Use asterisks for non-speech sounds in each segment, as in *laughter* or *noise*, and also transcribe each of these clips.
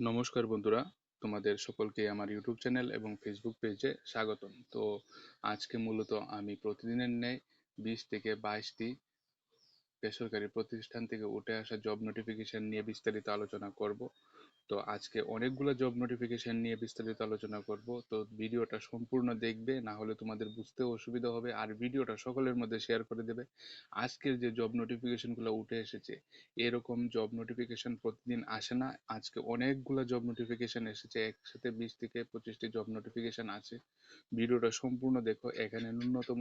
নমস্কার বন্ধুরা, তোমাদের সকলকে আমার ইউটিউব চ্যানেল এবং ফেসবুক পেজে স্বাগতম। তো আজকে মূলত আমি প্রতিদিনের ন্যায় বিশ থেকে বাইশটি বেসরকারি প্রতিষ্ঠান থেকে উঠে আসা জব নোটিফিকেশন নিয়ে বিস্তারিত আলোচনা করব। তো আজকে অনেকগুলো জব নোটিফিকেশন নিয়ে বিস্তারিত আলোচনা করব। তো ভিডিওটা সম্পূর্ণ দেখবে, না হলে তোমাদের বুঝতে অসুবিধা হবে, আর ভিডিওটা সকলের মধ্যে শেয়ার করে দেবে। আজকের যে জব নোটিফিকেশনগুলো উঠে এসেছে, এরকম জব নোটিফিকেশন প্রতিদিন আসে না। আজকে অনেকগুলো জব নোটিফিকেশন এসেছে, একসাথে বিশ থেকে পঁচিশটি জব নোটিফিকেশন আছে। ভিডিওটা সম্পূর্ণ দেখো, এখানে ন্যূনতম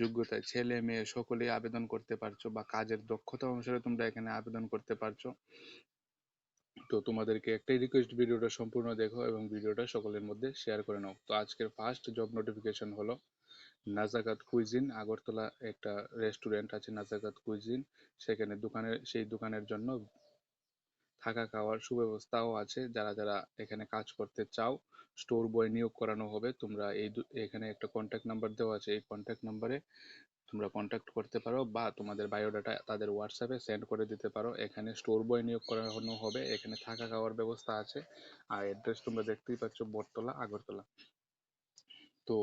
যোগ্যতায় ছেলে, মেয়ে সকলেই আবেদন করতে পারছ বা কাজের দক্ষতা অনুসারে তোমরা এখানে আবেদন করতে পারছ। তো তোমাদেরকে একটাই রিকোয়েস্ট ভিডিওটা সম্পূর্ণ দেখো এবং ভিডিওটা সকলের মধ্যে শেয়ার করে নাও। তো আজকের ফার্স্ট জব নোটিফিকেশন হলো নাজাকাত কুইজিন আগরতলা একটা রেস্টুরেন্ট আছে নাজাকাত কুইজিন সেখানে দোকানের সেই দোকানের জন্য থাকা খাওয়ার সুব্যবস্থাও আছে। যারা যারা এখানে কাজ করতে চাও স্টোর বয় নিয়োগ করানো হবে, তোমরা এই এখানে একটা কন্ট্যাক্ট নাম্বার দেওয়া আছে। এই কন্ট্যাক্ট নাম্বারে তোমরা কন্ট্যাক্ট করতে পারো বা তোমাদের বায়োডাটা তাদের হোয়াটসঅ্যাপে সেন্ড করে দিতে পারো। এখানে স্টোর বয় নিয়োগ করানো হবে, এখানে থাকা খাওয়ার ব্যবস্থা আছে। আর অ্যাড্রেস তোমরা দেখতেই পাচ্ছ বটতলা, আগরতলা। তো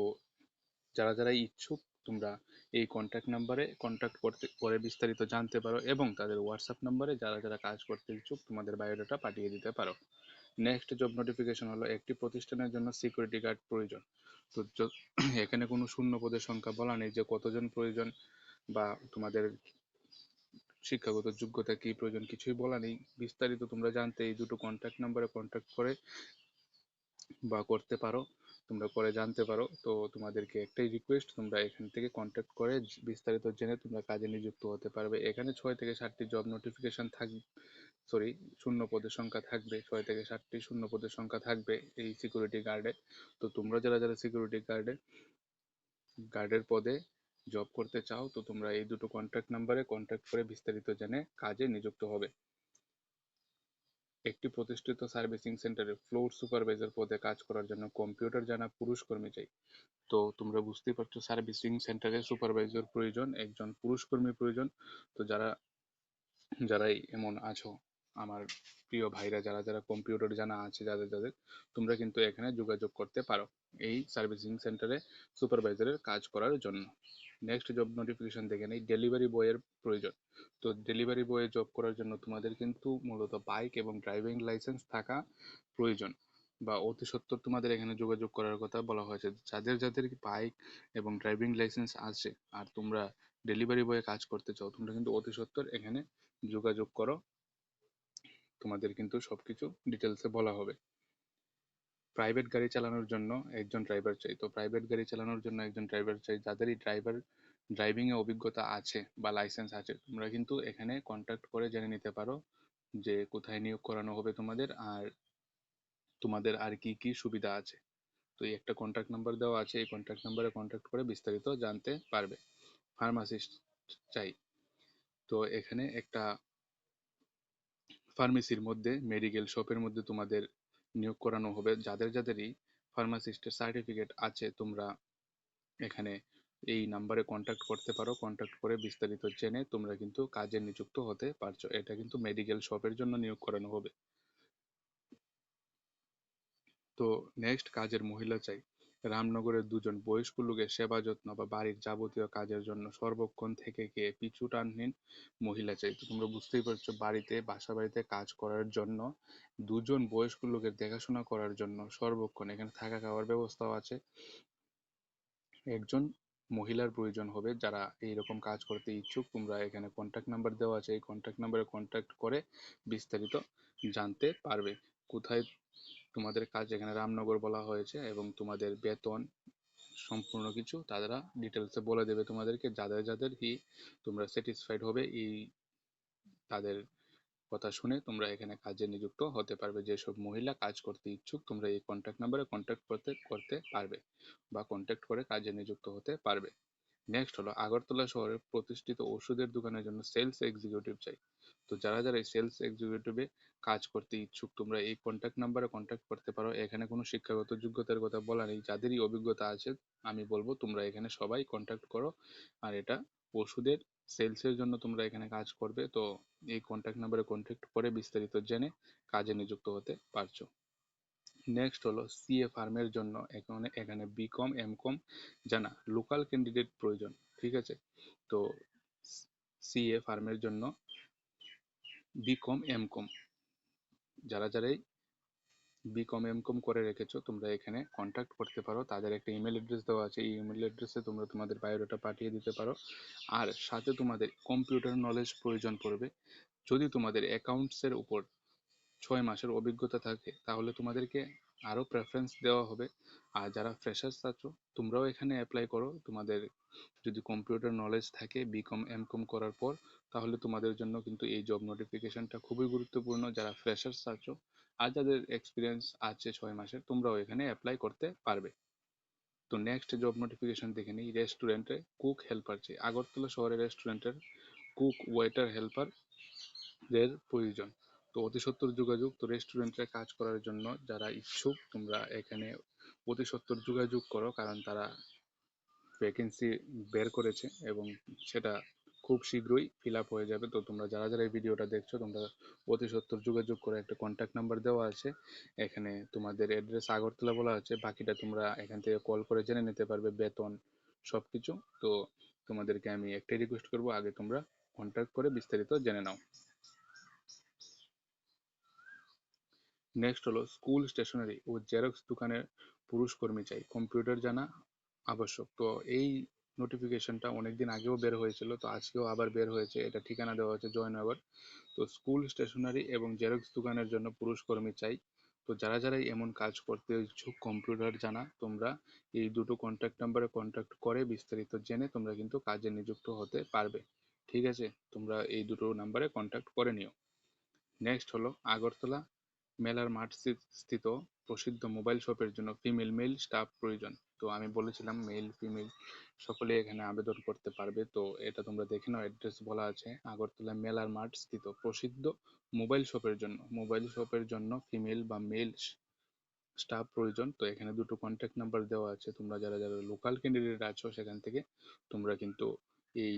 যারা যারা ইচ্ছুক, তোমরা এই কন্ট্যাক্ট নাম্বারে কন্ট্যাক্ট করতে করে বিস্তারিত জানতে পারো এবং তাদের হোয়াটসঅ্যাপ নাম্বারে যারা যারা কাজ করতে ইচ্ছুক, তোমাদের বায়োডাটা পাঠিয়ে দিতে পারো। নেক্সট জব নোটিফিকেশন হলো একটি প্রতিষ্ঠানের জন্য সিকিউরিটি গার্ড প্রয়োজন। তো *clears throat* এখানে কোনো শূন্য পদের সংখ্যা বলা নেই যে কতজন প্রয়োজন বা তোমাদের শিক্ষাগত যোগ্যতা কি প্রয়োজন কিছুই বলা নেই। বিস্তারিত তোমরা জানতে এই দুটো কন্ট্যাক্ট নাম্বারে কন্ট্যাক্ট করে বা করতে পারো। তোমরা পরে জানতে পারো। তো তোমাদেরকে একটাই রিকোয়েস্ট তোমরা এখান থেকে কন্ট্যাক্ট করে বিস্তারিত জেনে তোমরা কাজে নিযুক্ত হতে পারবে। এখানে ছয় থেকে সাতটি জব নোটিফিকেশন থাকবে সরি শূন্য পদের সংখ্যা থাকবে। ছয় থেকে সাতটি শূন্য পদের সংখ্যা থাকবে এই সিকিউরিটি গার্ডে তো তোমরা যারা যারা সিকিউরিটি গার্ডে গার্ডের পদে জব করতে চাও, তো তোমরা এই দুটো কন্ট্যাক্ট নাম্বারে কন্ট্যাক্ট করে বিস্তারিত জেনে কাজে নিযুক্ত হবে। একটি প্রতিষ্ঠিত সার্ভিসিং সেন্টারে ফ্লোর সুপারভাইজার পদে কাজ করার জন্য কম্পিউটার জানা পুরুষ কর্মী চাই। তো তোমরা বুঝতেই পারছ, সার্ভিসিং সেন্টারে সুপারভাইজার প্রয়োজন, একজন পুরুষ কর্মী প্রয়োজন। তো যারা, যারাই এমন আছো আমার প্রিয় ভাইরা যারা যারা কম্পিউটার জানা আছে, যাদের যাদের, তোমরা কিন্তু এখানে যোগাযোগ করতে পারো এই সার্ভিসিং সেন্টারে সুপারভাইজারের কাজ করার জন্য। নেক্সট জব নোটিফিকেশন দেখে নেই ডেলিভারি বয়ের প্রয়োজন। তো ডেলিভারি বয়ে জব করার জন্য তোমাদের কিন্তু মূলত বাইক এবং ড্রাইভিং লাইসেন্স থাকা প্রয়োজন। বা অতি সত্তর তোমাদের এখানে যোগাযোগ করার কথা বলা হয়েছে। যাদের যাদের বাইক এবং ড্রাইভিং লাইসেন্স আছে আর তোমরা ডেলিভারি বয়ে কাজ করতে চাও, তোমরা কিন্তু অতি সত্তর এখানে যোগাযোগ করো। তোমাদের কিন্তু সবকিছু ডিটেলসে বলা হবে। প্রাইভেট গাড়ি চালানোর জন্য একজন ড্রাইভার চাই। তো প্রাইভেট গাড়ি চালানোর জন্য একজন ড্রাইভার চাই, যাদেরই ড্রাইভার ড্রাইভিংয়ে অভিজ্ঞতা আছে বা লাইসেন্স আছে, তোমরা কিন্তু এখানে কন্ট্যাক্ট করে জেনে নিতে পারো যে কোথায় নিয়োগ করানো হবে তোমাদের আর তোমাদের আর কি কি সুবিধা আছে। তো এই একটা কন্ট্যাক্ট নাম্বার দেওয়া আছে, এই কন্ট্যাক্ট নাম্বারে কন্ট্যাক্ট করে বিস্তারিত জানতে পারবে। ফার্মাসিস্ট চাই। তো এখানে একটা ফার্মেসির মধ্যে মেডিকেল শপের মধ্যে তোমাদের নিয়োগ করানো হবে। যাদের যাদেরই ফার্মাসিস্টের সার্টিফিকেট আছে, তোমরা এখানে এই নাম্বারে কন্ট্যাক্ট করতে পারো। কন্ট্যাক্ট করে বিস্তারিত জেনে তোমরা কিন্তু কাজে নিযুক্ত হতে পারছ। এটা কিন্তু মেডিকেল শপের জন্য নিয়োগ করানো হবে। তো নেক্সট কাজের মহিলা চাই। রামনগরের দুজন বয়স্ক লোকের সেবা যত্ন বা বাড়ির যাবতীয় কাজের জন্য সর্বক্ষণ থেকে গিয়ে পিছু টানহীন মহিলা চাই তোমরা বুঝতেই পারছ বাড়িতে, বাসা বাড়িতে কাজ করার জন্য, দুজন বয়স্ক লোকের দেখাশোনা করার জন্য সর্বক্ষণ এখানে থাকা খাওয়ার ব্যবস্থাও আছে। একজন মহিলার প্রয়োজন হবে যারা এইরকম কাজ করতে ইচ্ছুক। তোমরা এখানে কন্ট্যাক্ট নাম্বার দেওয়া আছে, এই কন্ট্যাক্ট নাম্বারে কন্ট্যাক্ট করে বিস্তারিত জানতে পারবে। কোথায় তোমাদের কাজ এখানে রামনগর বলা হয়েছে এবং তোমাদের বেতন সম্পূর্ণ কিছু, তারা ডিটেলসে বলে দেবে তোমাদেরকে। যাদের যাদের কি তোমরা স্যাটিসফাইড হবে এই তাদের কথা শুনে তোমরা এখানে কাজে নিযুক্ত হতে পারবে। যেসব মহিলা কাজ করতে ইচ্ছুক, তোমরা এই কন্ট্যাক্ট নাম্বারে কন্ট্যাক্ট করতে করতে পারবে বা কন্ট্যাক্ট করে কাজে নিযুক্ত হতে পারবে। নেক্সট হলো, আগরতলা শহরের প্রতিষ্ঠিত ওষুধের দোকানের জন্য সেলস এক্সিকিউটিভ চাই। তো যারা যারা সেলস এক্সিকিউটিভে কাজ করতে ইচ্ছুক, তোমরা এই কন্ট্যাক্ট নাম্বারে কন্ট্যাক্ট করতে পারো। এখানে কোনো শিক্ষাগত যোগ্যতার কথা বলা নেই। যাদেরই অভিজ্ঞতা আছে, আমি বলব তোমরা এখানে সবাই কন্ট্যাক্ট করো। আর এটা ওষুধের সেলসের জন্য তোমরা এখানে কাজ করবে। তো এই কন্ট্যাক্ট নাম্বারে কন্ট্যাক্ট করে বিস্তারিত জেনে কাজে নিযুক্ত হতে পারছ। নেক্সট হলো সিএ ফার্মের জন্য। এখানে এখানে বিকম এম কম জানা। লোকাল ক্যান্ডিডেট প্রয়োজন, ঠিক আছে? তো সিএ ফার্মের জন্য বিকম এম কম যারা যারাই বিকম এম কম করে রেখেছো, তোমরা এখানে কন্ট্যাক্ট করতে পারো। তাদের একটা ইমেল অ্যাড্রেস দেওয়া আছে। এই ইমেল অ্যাড্রেসে তোমরা তোমাদের বায়োডাটা পাঠিয়ে দিতে পারো। আর সাথে তোমাদের কম্পিউটার নলেজ প্রয়োজন পড়বে। যদি তোমাদের অ্যাকাউন্টসের উপর ছয় মাসের অভিজ্ঞতা থাকে, তাহলে তোমাদেরকে আরও প্রেফারেন্স দেওয়া হবে। আর যারা ফ্রেশার্স আছো, তোমরাও এখানে অ্যাপ্লাই করো। তোমাদের যদি কম্পিউটার নলেজ থাকে বিকম এম কম করার পর, তাহলে তোমাদের জন্য কিন্তু এই জব নোটিফিকেশনটা খুবই গুরুত্বপূর্ণ। যারা ফ্রেশার্স আছো, আর যাদের এক্সপিরিয়েন্স আছে ছয় মাসের, তোমরাও এখানে অ্যাপ্লাই করতে পারবে। তো নেক্সট জব নোটিফিকেশন দেখে নিই রেস্টুরেন্টে কুক হেল্পার চেয়ে আগরতলা শহরের রেস্টুরেন্টের কুক ওয়েটার হেল্পার এর প্রয়োজন। তো অতি সত্তর যোগাযোগ তো রেস্টুরেন্টে কাজ করার জন্য যারা ইচ্ছুক, তোমরা এখানে অতি সত্তর যোগাযোগ করো কারণ তারা ভ্যাকেন্সি বের করেছে এবং সেটা খুব শীঘ্রই ফিল আপ হয়ে যাবে। তো তোমরা যারা যারা এই ভিডিওটা দেখছ, তোমরা অতি সত্তর যোগাযোগ করে একটা কন্ট্যাক্ট নাম্বার দেওয়া আছে। এখানে তোমাদের অ্যাড্রেস আগরতলা বলা আছে। বাকিটা তোমরা এখান থেকে কল করে জেনে নিতে পারবে, বেতন সব কিছু তো তোমাদেরকে আমি একটাই রিকোয়েস্ট করব, আগে তোমরা কন্ট্যাক্ট করে বিস্তারিত জেনে নাও। নেক্সট হলো স্কুল স্টেশনারি ও জেরক্স দোকানের পুরুষ কর্মী চাই। কম্পিউটার জানা আবশ্যক। তো এই নোটিফিকেশনটা অনেকদিন আগেও বের হয়েছিল, তো আজকেও আবার বের হয়েছে। এটা ঠিকানা দেওয়া হচ্ছে জয়নগর তো স্কুল স্টেশনারি এবং জেরক্স দোকানের জন্য পুরুষ কর্মী চাই। তো যারা যারা এমন কাজ করতে ইচ্ছুক কম্পিউটার জানা, তোমরা এই দুটো কন্ট্যাক্ট নাম্বারে কন্ট্যাক্ট করে বিস্তারিত জেনে তোমরা কিন্তু কাজে নিযুক্ত হতে পারবে। ঠিক আছে? তোমরা এই দুটো নাম্বারে কন্ট্যাক্ট করে নিও। নেক্সট হলো আগরতলা। মেলার মাঠ স্থিত প্রসিদ্ধ মোবাইল শপের জন্য ফিমেল মেল স্টাফ প্রয়োজন। তো আমি বলেছিলাম মেল, ফিমেল সকলে এখানে আবেদন করতে পারবে। তো এটা তোমরা দেখে নাও, অ্যাড্রেস বলা আছে আগরতলা মেলার মাঠ স্থিত প্রসিদ্ধ মোবাইল শপের জন্য। মোবাইল শপের জন্য ফিমেল বা মেল স্টাফ প্রয়োজন। তো এখানে দুটো কন্ট্যাক্ট নাম্বার দেওয়া আছে। তোমরা যারা যারা লোকাল ক্যান্ডিডেট আছো সেখান থেকে তোমরা কিন্তু এই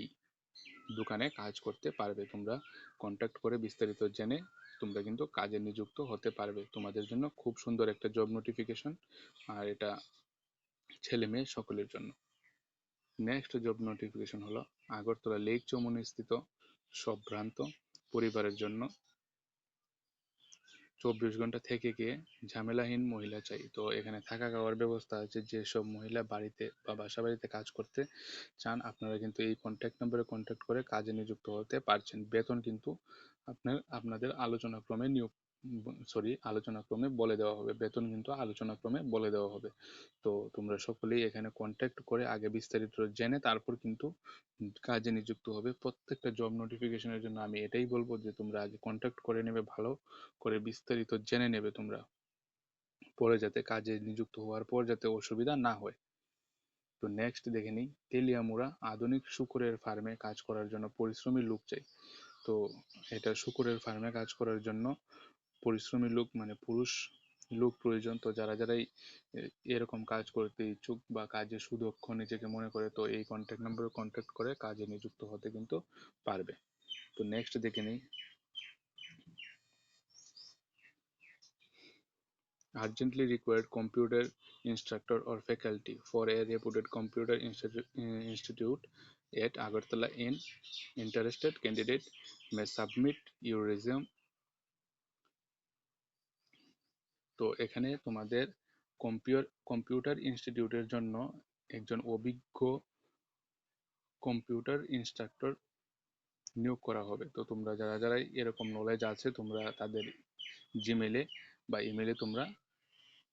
দোকানে কাজ করতে পারবে। তোমরা কন্ট্যাক্ট করে বিস্তারিত জেনে তোমরা কিন্তু কাজে নিযুক্ত হতে পারবে। তোমাদের জন্য খুব সুন্দর একটা জব নোটিফিকেশন আর এটা ছেলে মেয়ে সকলের জন্য। নেক্সট জব নোটিফিকেশন হলো আগরতলা লেক চৌমনি স্থিত সম্ভ্রান্ত পরিবারের জন্য। চব্বিশ ঘণ্টা থেকে গিয়ে ঝামেলাহীন মহিলা চাই? তো এখানে থাকা খাওয়ার ব্যবস্থা আছে। যেসব মহিলা বাড়িতে বা বাসা বাড়িতে কাজ করতে চান, আপনারা কিন্তু এই কন্ট্যাক্ট নাম্বারে কন্ট্যাক্ট করে কাজে নিযুক্ত হতে পারছেন। বেতন কিন্তু আপনার, আপনাদের আলোচনাক্রমে নিয়োগ সরি, আলোচনাক্রমে বলে দেওয়া হবে, বেতন কিন্তু আলোচনাক্রমে বলে দেওয়া হবে। তো তোমরা সকলেই এখানে কন্ট্যাক্ট করে আগে বিস্তারিত জেনে তারপর কিন্তু কাজে নিযুক্ত হবে। প্রত্যেকটা জব নোটিফিকেশনের জন্য আমি এটাই বলব যে তোমরা আগে কন্ট্যাক্ট করে নেবে, ভালো করে বিস্তারিত জেনে নেবে তোমরা, পরে যাতে কাজে নিযুক্ত হওয়ার পর যাতে অসুবিধা না হয়। তো নেক্সট দেখে নিই, তেলিয়ামুড়া আধুনিক শুকুরের ফার্মে কাজ করার জন্য পরিশ্রমী লোক চাই। তো এটা শুকুরের ফার্মে কাজ করার জন্য পরিশ্রমী লোক মানে পুরুষ লোক প্রয়োজন তো যারা যারাই এরকম কাজ করতে ইচ্ছুক বা কাজে সুদক্ষ নিজেকে মনে করে তো এই কন্ট্যাক্ট নাম্বারে কন্ট্যাক্ট করে কাজে নিযুক্ত হতে কিন্তু পারবে তো নেক্সট দেখে নিই urgently required computer instructor or faculty for a reputed computer institute at Agartala in interested candidate may submit your resume তো এখানে তোমাদের কম্পিউটার কম্পিউটার ইনস্টিটিউটের জন্য একজন অভিজ্ঞ কম্পিউটার ইনস্ট্রাক্টর নিয়োগ করা হবে। তো তোমরা যারা যারা এরকম নলেজ আছে, তোমরা তাদের জিমেলে বা ইমেলে তোমরা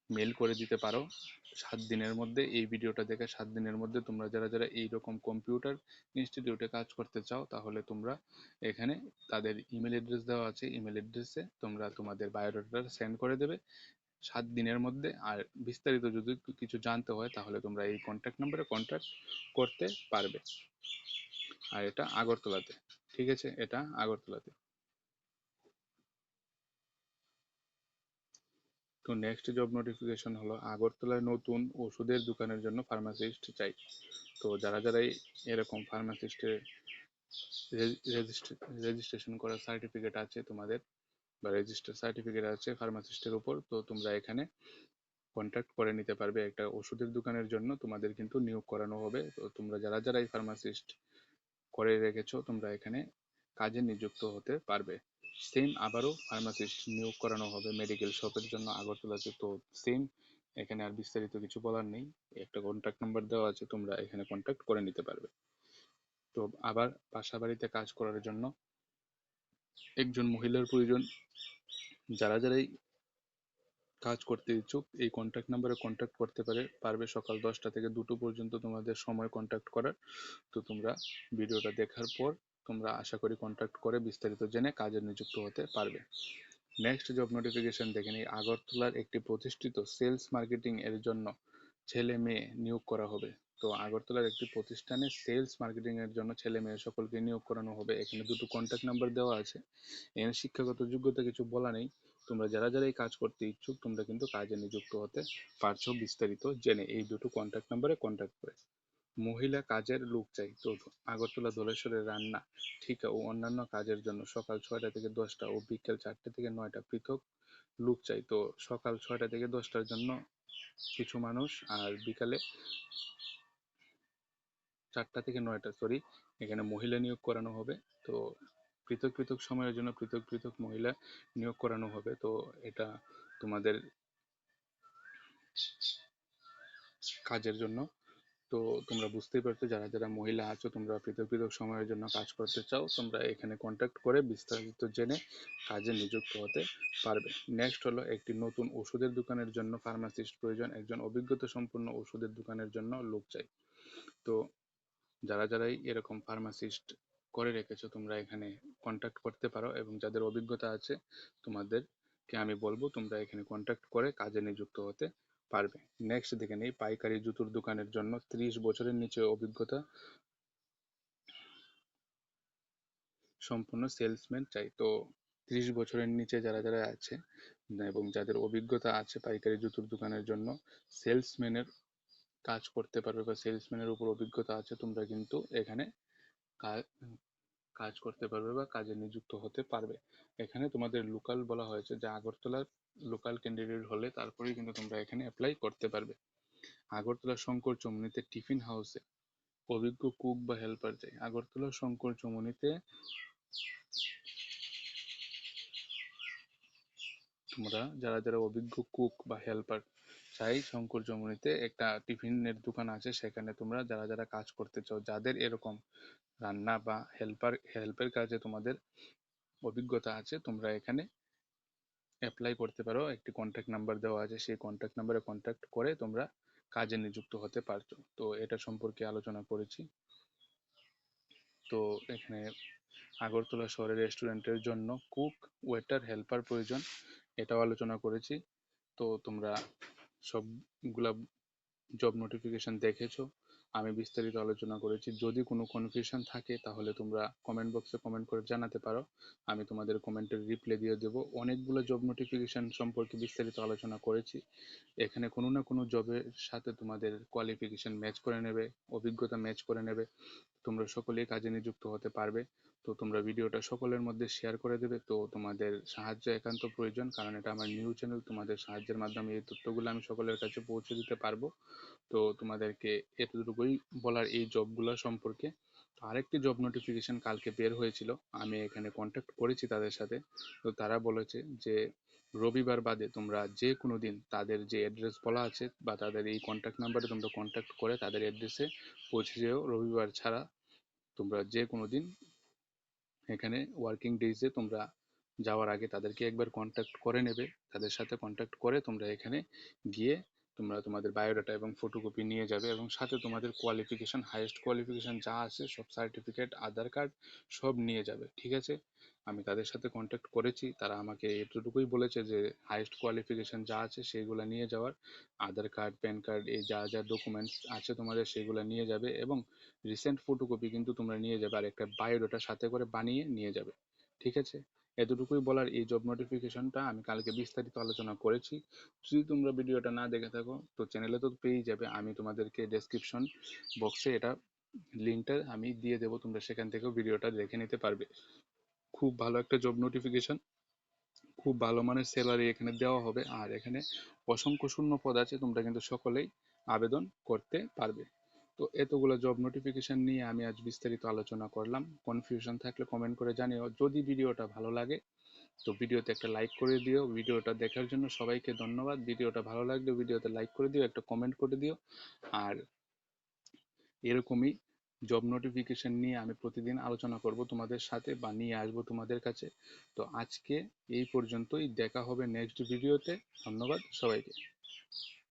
মেল করে দিতে পারো। সাত দিনের মধ্যে, এই ভিডিওটা দেখে সাত দিনের মধ্যে তোমরা যারা যারা এইরকম কম্পিউটার ইনস্টিটিউটে কাজ করতে চাও, তাহলে তোমরা এখানে তাদের ইমেল অ্যাড্রেস দেওয়া আছে। ইমেল অ্যাড্রেসে তোমরা তোমাদের বায়োডাটা সেন্ড করে দেবে। সাত দিনের মধ্যে, আর বিস্তারিত যদি কিছু জানতে হয়, তাহলে তোমরা এই কন্ট্যাক্ট নাম্বারে কন্ট্যাক্ট করতে পারবে। আর এটা আগরতলাতে, ঠিক আছে? এটা আগরতলাতে। তো নেক্সট জব নোটিফিকেশন হলো আগরতলায় নতুন ওষুধের দোকানের জন্য ফার্মাসিস্ট চাই। তো যারা যারাই এরকম ফার্মাসিস্টের রেজিস্ট্রেশন করার সার্টিফিকেট আছে তোমাদের, বা রেজিস্টার সার্টিফিকেট আছে ফার্মাসিস্টের উপর, তো তোমরা এখানে কন্ট্যাক্ট করে নিতে পারবে একটা ওষুধের দোকানের জন্য, তোমাদের কিন্তু নিয়োগ করানো হবে। তো তোমরা যারা যারা এই ফার্মাসিস্ট করে রেখেছো, তোমরা এখানে কাজে নিযুক্ত হতে পারবে। সেম আবারও ফার্মাসিস্ট নিয়োগ করানো হবে মেডিকেল শপের জন্য আগরতলাতে তো সেম এখানে আর বিস্তারিত কিছু বলার নেই। একটা কন্ট্যাক্ট নাম্বার দেওয়া আছে, তোমরা এখানে কন্ট্যাক্ট করে নিতে পারবে। তো আবার বাসা বাড়িতে কাজ করার জন্য একজন মহিলার প্রয়োজন। যারা যারাই কাজ করতে ইচ্ছুক, এই কন্ট্যাক্ট নাম্বারে কন্ট্যাক্ট করতে পারে। পারবে সকাল দশটা থেকে দুটো পর্যন্ত তোমাদের সময় কন্ট্যাক্ট করার। তো তোমরা ভিডিওটা দেখার পর তোমরা আশা করি কন্ট্যাক্ট করে বিস্তারিত জেনে কাজে নিযুক্ত হতে পারবে। নেক্সট জব নোটিফিকেশন দেখে নিই। আগরতলার একটি প্রতিষ্ঠিত সেলস মার্কেটিং এর জন্য ছেলে মেয়ে নিয়োগ করা হবে। তো আগরতলার একটি প্রতিষ্ঠানে সেলস মার্কেটিং এর জন্য ছেলে মেয়ে সকলকে নিয়োগ করানো হবে। এখানে দুটো কন্ট্যাক্ট নাম্বার দেওয়া আছে। এখানে শিক্ষাগত যোগ্যতা কিছু বলা নেই। তোমরা যারা যারা এই কাজ করতে ইচ্ছুক, তোমরা কিন্তু কাজে নিযুক্ত হতে পারছ বিস্তারিত জেনে। এই দুটো কন্ট্যাক্ট নাম্বারে কন্ট্যাক্ট করে। মহিলা কাজের লোক চাই। তো আগরতলা ধলেশ্বরের রান্না, ঠিকা ও অন্যান্য কাজের জন্য সকাল ছয়টা থেকে দশটা ও বিকেল চারটে থেকে নয়টা পৃথক লোক চাই। তো সকাল ছয়টা থেকে দশটার জন্য কিছু মানুষ আর বিকালে চারটা থেকে নয়টা সরি এখানে মহিলা নিয়োগ করানো হবে। তো পৃথক পৃথক সময়ের জন্য পৃথক পৃথক মহিলা নিয়োগ করানো হবে। তো এটা তোমাদের কাজের জন্য তো তোমরা বুঝতেই পারছ, যারা যারা মহিলা আছো, তোমরা পৃথক পৃথক সময়ের জন্য কাজ করতে চাও, তোমরা এখানে কন্ট্যাক্ট করে বিস্তারিত জেনে কাজে নিযুক্ত হতে পারবে। নেক্সট হলো একটি নতুন ওষুধের দোকানের জন্য ফার্মাসিস্ট প্রয়োজন। একজন অভিজ্ঞতা সম্পন্ন ওষুধের দোকানের জন্য লোক চাই। তো যারা, যারাই এরকম ফার্মাসিস্ট করে রেখেছো, তোমরা এখানে কন্ট্যাক্ট করতে পারো এবং যাদের অভিজ্ঞতা আছে, তোমাদেরকে আমি বলব, তোমরা এখানে কন্ট্যাক্ট করে কাজে নিযুক্ত হতে পারবে। নেক্সট দেখে নেই, পাইকারি জুতোর দোকানের জন্য ত্রিশ বছরের নিচে অভিজ্ঞতা। সম্পূর্ণ সেলসম্যান চাই। তো ত্রিশ বছরের নিচে যারা যারা আছে, এবং যাদের অভিজ্ঞতা আছে পাইকারি জুতোর দোকানের জন্য সেলসম্যানের কাজ করতে পারবে বা সেলসম্যানের উপর অভিজ্ঞতা আছে, তোমরা কিন্তু এখানে কাজ করতে পারবে বা কাজে নিযুক্ত হতে পারবে। এখানে তোমাদের লোকাল বলা হয়েছে যে আগরতলার লোকাল ক্যান্ডিডেট হলে তারপরেই কিন্তু তোমরা এখানে অ্যাপ্লাই করতে পারবে। আগরতলা শঙ্কর চমনিতে টিফিন হাউসে অভিজ্ঞ কুক বা হেল্পার চাই। আগরতলা শঙ্কর চমনিতে তোমরা যারা যারা অভিজ্ঞ কুক বা হেল্পার চাই শঙ্কর চমনিতে একটা টিফিনের দোকান আছে। সেখানে তোমরা যারা যারা কাজ করতে চাও, যাদের এরকম রান্না বা হেল্পার হেল্পের কাজে তোমাদের অভিজ্ঞতা আছে, তোমরা এখানে অ্যাপ্লাই করতে পারো। একটি কন্ট্যাক্ট নাম্বার দেওয়া আছে। সেই কন্ট্যাক্ট নাম্বারে কন্ট্যাক্ট করে তোমরা কাজে নিযুক্ত হতে পারছ। তো এটা সম্পর্কে আলোচনা করেছি। তো এখানে আগরতলা শহরের রেস্টুরেন্টের জন্য কুক ওয়েটার হেল্পার প্রয়োজন, এটাও আলোচনা করেছি। তো তোমরা সবগুলা জব নোটিফিকেশন দেখেছ, আমি বিস্তারিত আলোচনা করেছি। যদি কোনো কনফিউশন থাকে, তাহলে তোমরা কমেন্ট বক্সে কমেন্ট করে জানাতে পারো। আমি তোমাদের কমেন্টের রিপ্লাই দিয়ে দেবো। অনেকগুলো জব নোটিফিকেশন সম্পর্কে বিস্তারিত আলোচনা করেছি। এখানে কোনো না কোনো জবের সাথে তোমাদের কোয়ালিফিকেশন ম্যাচ করে নেবে, অভিজ্ঞতা ম্যাচ করে নেবে। তোমরা সকলেই কাজে নিযুক্ত হতে পারবে। তো তোমরা ভিডিওটা সকলের মধ্যে শেয়ার করে দেবে। তো তোমাদের সাহায্য একান্ত প্রয়োজন, কারণ এটা আমার নিউ চ্যানেল তোমাদের সাহায্যের মাধ্যমে এই তথ্যগুলো আমি সকলের কাছে পৌঁছে দিতে পারব। তো তোমাদেরকে এতটুকুই বলার এই জবগুলো সম্পর্কে। আরেকটি জব নোটিফিকেশন কালকে বের হয়েছিল, আমি এখানে কন্ট্যাক্ট করেছি তাদের সাথে। তো তারা বলেছে যে, রবিবার বাদে তোমরা যে কোনো দিন তাদের যে অ্যাড্রেস বলা আছে বা তাদের এই কন্ট্যাক্ট নাম্বারে তোমরা কন্ট্যাক্ট করে তাদের অ্যাড্রেসে পৌঁছে যেও। রবিবার ছাড়া তোমরা যে কোনো দিন এখানে ওয়ার্কিং ডেজে তোমরা যাওয়ার আগে তাদেরকে একবার কন্ট্যাক্ট করে নেবে। তাদের সাথে কন্ট্যাক্ট করে তোমরা এখানে গিয়ে তোমরা তোমাদের বায়োডাটা এবং ফটোকপি নিয়ে যাবে এবং সাথে তোমাদের কোয়ালিফিকেশান হাইয়েস্ট কোয়ালিফিকেশান যা আছে, সব সার্টিফিকেট আধার কার্ড সব নিয়ে যাবে, ঠিক আছে? আমি তাদের সাথে কন্ট্যাক্ট করেছি, তারা আমাকে এতটুকুই বলেছে যে হাইয়েস্ট কোয়ালিফিকেশান যা আছে সেগুলো নিয়ে যাওয়ার আধার কার্ড প্যান কার্ড এই যা যা ডকুমেন্টস আছে তোমাদের সেগুলো নিয়ে যাবে এবং রিসেন্ট ফটোকপি কিন্তু তোমরা নিয়ে যাবে আর একটা বায়োডাটা সাথে করে বানিয়ে নিয়ে যাবে, ঠিক আছে? এতটুকুই বলার এই জব নোটিফিকেশনটা আমি কালকে বিস্তারিত আলোচনা করেছি। যদি তোমরা ভিডিওটা না দেখে থাকো, তো চ্যানেলে তো পেয়েই যাবে। আমি তোমাদেরকে ডেসক্রিপশন বক্সে এটা লিঙ্কটা আমি দিয়ে দেবো। তোমরা সেখান থেকেও ভিডিওটা দেখে নিতে পারবে। খুব ভালো একটা জব নোটিফিকেশন খুব ভালো মানের স্যালারি এখানে দেওয়া হবে। আর এখানে অসংখ্য শূন্য পদ আছে। তোমরা কিন্তু সকলেই আবেদন করতে পারবে। তো এতগুলো জব নোটিফিকেশন নিয়ে আমি আজ বিস্তারিত আলোচনা করলাম। কনফিউশন থাকলে কমেন্ট করে জানিও। যদি ভিডিওটা ভালো লাগে, তো ভিডিওতে একটা লাইক করে দিও। ভিডিওটা দেখার জন্য সবাইকে ধন্যবাদ। ভিডিওটা ভালো লাগলে ভিডিওতে লাইক করে দিও, একটা কমেন্ট করে দিও। আর এরকমই জব নোটিফিকেশন নিয়ে আমি প্রতিদিন আলোচনা করব তোমাদের সাথে বা নিয়ে আসব তোমাদের কাছে। তো আজকে এই পর্যন্তই। দেখা হবে নেক্সট ভিডিওতে ধন্যবাদ সবাইকে।